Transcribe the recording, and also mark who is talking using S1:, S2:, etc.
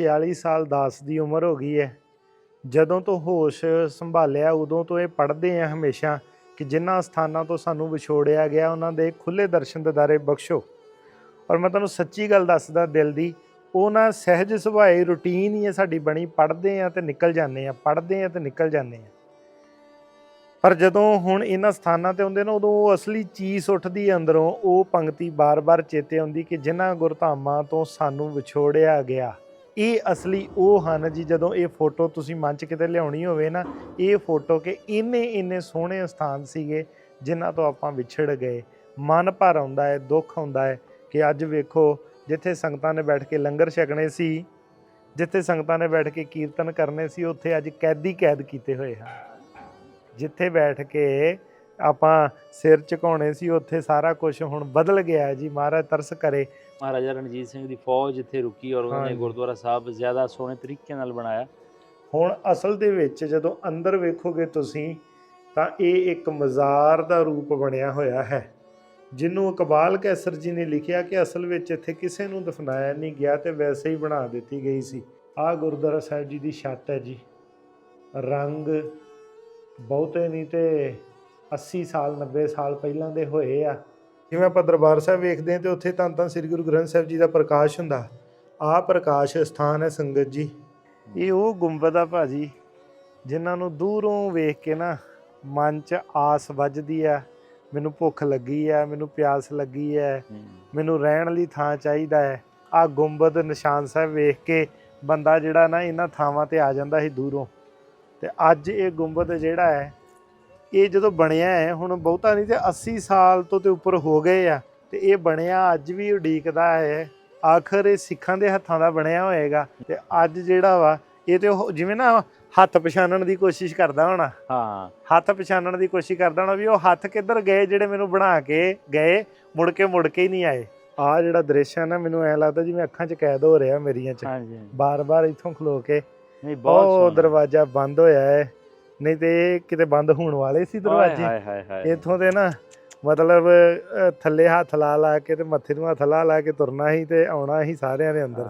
S1: 46 ਸਾਲ ਦਾਸ ਦੀ ਉਮਰ ਹੋ ਗਈ ਹੈ। ਜਦੋਂ ਤੋਂ ਹੋਸ਼ ਸੰਭਾਲਿਆ, ਉਦੋਂ ਤੋਂ ਇਹ ਪੜ੍ਹਦੇ ਆ ਹਮੇਸ਼ਾ ਕਿ ਜਿਨ੍ਹਾਂ ਸਥਾਨਾਂ ਤੋਂ ਸਾਨੂੰ ਵਿਛੋੜਿਆ ਗਿਆ, ਉਹਨਾਂ ਦੇ ਖੁੱਲੇ ਦਰਸ਼ਨ ਦਿਦਾਰੇ ਬਖਸ਼ੋ। ਔਰ ਮੈਂ ਤੁਹਾਨੂੰ ਸੱਚੀ ਗੱਲ ਦੱਸਦਾ ਦਿਲ ਦੀ ਉਹ ਨਾ ਸਹਿਜ ਸੁਭਾਏ ਰੁਟੀਨ ਹੀ ਹੈ ਸਾਡੀ ਬਣੀ, ਪੜ੍ਹਦੇ ਆ ਤੇ ਨਿਕਲ ਜਾਂਦੇ ਆ, ਪੜ੍ਹਦੇ ਆ ਤੇ ਨਿਕਲ ਜਾਂਦੇ ਆ। ਪਰ ਜਦੋਂ ਹੁਣ ਇਹਨਾਂ ਸਥਾਨਾਂ ਤੇ ਹੁੰਦੇ ਨਾ, ਉਦੋਂ ਉਹ ਅਸਲੀ ਚੀਜ਼ ਉੱਠਦੀ ਹੈ ਅੰਦਰੋਂ, ਉਹ ਪੰਕਤੀ ਬਾਰ-ਬਾਰ ਚੇਤੇ ਆਉਂਦੀ ਕਿ ਜਿਨ੍ਹਾਂ ਗੁਰਧਾਮਾਂ ਤੋਂ ਸਾਨੂੰ ਵਿਛੋੜਿਆ ਗਿਆ ਇਹ ਅਸਲੀ ਉਹ ਹਨ ਜੀ ਜਦੋਂ ਇਹ ਫੋਟੋ ਤੁਸੀਂ ਮਨ 'ਚ ਕਿਤੇ ਲਿਆਉਣੀ ਹੋਵੇ ਨਾ, ਇਹ ਫੋਟੋ ਕਿ ਇੰਨੇ ਇੰਨੇ ਸੋਹਣੇ ਸਥਾਨ ਸੀਗੇ ਜਿਨ੍ਹਾਂ ਤੋਂ ਆਪਾਂ ਵਿਛੜ ਗਏ। ਮਨ ਭਰ ਆਉਂਦਾ ਹੈ, ਦੁੱਖ ਆਉਂਦਾ ਹੈ ਕਿ ਅੱਜ ਵੇਖੋ ਜਿੱਥੇ ਸੰਗਤਾਂ ਨੇ ਬੈਠ ਕੇ ਲੰਗਰ ਛਕਣੇ ਸੀ, ਜਿੱਥੇ ਸੰਗਤਾਂ ਨੇ ਬੈਠ ਕੇ ਕੀਰਤਨ ਕਰਨੇ ਸੀ, ਉੱਥੇ ਅੱਜ ਕੈਦੀ ਕੈਦ ਕੀਤੇ ਹੋਏ ਹਨ। ਜਿੱਥੇ ਬੈਠ ਕੇ ਆਪਾਂ ਸਿਰ ਝੁਕਾਉਣੇ ਸੀ ਉੱਥੇ ਸਾਰਾ ਕੁਝ ਹੁਣ ਬਦਲ ਗਿਆ ਜੀ। ਮਹਾਰਾਜ ਤਰਸ ਕਰੇ।
S2: ਮਹਾਰਾਜਾ ਰਣਜੀਤ ਸਿੰਘ ਦੀ ਫੌਜ ਇੱਥੇ ਰੁਕੀ ਔਰ ਉਹਨਾਂ ਨੇ। ਗੁਰਦੁਆਰਾ ਸਾਹਿਬ ਜ਼ਿਆਦਾ ਸੋਹਣੇ ਤਰੀਕੇ ਨਾਲ ਬਣਾਇਆ।
S1: ਹੁਣ ਅਸਲ ਦੇ ਵਿੱਚ ਜਦੋਂ ਅੰਦਰ ਵੇਖੋਗੇ ਤੁਸੀਂ ਤਾਂ ਇਹ ਇੱਕ ਮਜ਼ਾਰ ਦਾ ਰੂਪ ਬਣਿਆ ਹੋਇਆ ਹੈ। ਜਿਹਨੂੰ ਇਕਬਾਲ ਕੈਸਰ ਜੀ ਨੇ ਲਿਖਿਆ ਕਿ ਅਸਲ ਵਿੱਚ ਇੱਥੇ ਕਿਸੇ ਨੂੰ ਦਫਨਾਇਆ ਨਹੀਂ ਗਿਆ ਤੇ ਵੈਸੇ ਹੀ ਬਣਾ ਦਿੱਤੀ ਗਈ ਸੀ। ਆਹ ਗੁਰਦੁਆਰਾ ਸਾਹਿਬ ਜੀ ਦੀ ਛੱਤ ਹੈ ਜੀ। ਰੰਗ ਬਹੁਤੇ ਨਹੀਂ ਤੇ 80 ਸਾਲ 90 ਸਾਲ ਪਹਿਲਾਂ ਦੇ ਹੋਏ ਆ। ਜਿਵੇਂ ਆਪਾਂ ਦਰਬਾਰ ਸਾਹਿਬ ਵੇਖਦੇ ਹਾਂ ਤੇ ਉੱਥੇ ਤਾਂ ਤਾਂ ਸ੍ਰੀ ਗੁਰੂ ਗ੍ਰੰਥ ਸਾਹਿਬ ਜੀ ਦਾ ਪ੍ਰਕਾਸ਼ ਹੁੰਦਾ। ਆਹ ਪ੍ਰਕਾਸ਼ ਸਥਾਨ ਹੈ ਸੰਗਤ ਜੀ। ਇਹ ਉਹ ਗੁੰਬਦ ਆ ਭਾਜੀ, ਜਿਨ੍ਹਾਂ ਨੂੰ ਦੂਰੋਂ ਵੇਖ ਕੇ ਨਾ ਮਨ 'ਚ ਆਸ ਵੱਜਦੀ ਆ। ਮੈਨੂੰ ਭੁੱਖ ਲੱਗੀ ਆ, ਮੈਨੂੰ ਪਿਆਸ ਲੱਗੀ ਹੈ ਮੈਨੂੰ ਰਹਿਣ ਲਈ ਥਾਂ ਚਾਹੀਦਾ ਹੈ। ਆ ਗੁੰਬਦ ਨਿਸ਼ਾਨ ਸਾਹਿਬ ਵੇਖ ਕੇ ਬੰਦਾ ਜਿਹੜਾ ਨਾ ਇਹਨਾਂ ਥਾਵਾਂ ਤੇ ਆ ਜਾਂਦਾ ਸੀ ਦੂਰੋਂ। ਤੇ ਅੱਜ ਇਹ ਗੁੰਬਦ ਜਿਹੜਾ ਹੈ ਇਹ ਜਦੋਂ ਬਣਿਆ ਹੈ ਹੁਣ ਬਹੁਤਾ ਨਹੀਂ ਤੇ 80 ਸਾਲ ਤੋਂ ਤੇ ਉੱਪਰ ਹੋ ਗਏ ਆ ਤੇ ਇਹ ਬਣਿਆ ਅੱਜ ਵੀ ਉਡੀਕਦਾ ਹੈ। ਆਖਰ ਇਹ ਸਿੱਖਾਂ ਦੇ ਹੱਥਾਂ ਦਾ ਬਣਿਆ ਹੋਏਗਾ ਤੇ ਅੱਜ ਜਿਹੜਾ ਵਾ ਇਹ ਤੇ ਉਹ ਜਿਵੇਂ ਨਾ ਹੱਥ ਪਛਾਣਨ ਦੀ ਕੋਸ਼ਿਸ਼ ਕਰਦਾ ਹੋਣਾ।
S2: ਹਾਂ।
S1: ਹੱਥ ਪਛਾਣਨ ਦੀ ਕੋਸ਼ਿਸ਼ ਕਰਦਾ ਹੋਣਾ ਵੀ ਉਹ ਹੱਥ ਕਿੱਧਰ ਗਏ ਜਿਹੜੇ ਮੈਨੂੰ ਬਣਾ ਕੇ ਗਏ ਮੁੜ ਕੇ ਮੁੜ ਕੇ ਹੀ ਨਹੀਂ ਆਏ। ਆ ਜਿਹੜਾ ਦ੍ਰਿਸ਼ ਹੈ ਨਾ ਮੈਨੂੰ ਐ ਲੱਗਦਾ ਜਿਵੇਂ ਅੱਖਾਂ 'ਚ ਕੈਦ ਹੋ ਰਿਹਾ ਮੇਰੀਆਂ 'ਚ।
S2: ਹਾਂਜੀ।
S1: ਬਾਰ-ਬਾਰ ਇੱਥੋਂ ਖਲੋ ਕੇ
S2: ਨਹੀਂ ਬਹੁਤ
S1: ਉਹ ਦਰਵਾਜ਼ਾ ਬੰਦ ਹੋਇਆ ਹੈ। ਨਹੀਂ ਤੇ ਇਹ ਕਿਤੇ ਬੰਦ ਹੋਣ ਵਾਲੇ ਸੀ ਦਰਵਾਜ਼ੇ।
S2: ਹਾਏ ਹਾਏ
S1: ਇੱਥੋਂ ਦੇ ਨਾ ਮਤਲਬ ਥੱਲੇ ਹੱਥ ਲਾ ਲਾ ਕੇ ਤੇ ਮੱਥੇ ਨੂੰ ਹੱਥ ਲਾ ਲਾ ਕੇ ਤੁਰਨਾ ਸੀ ਤੇ ਆਉਣਾ ਸੀ ਸਾਰਿਆਂ ਦੇ ਅੰਦਰ।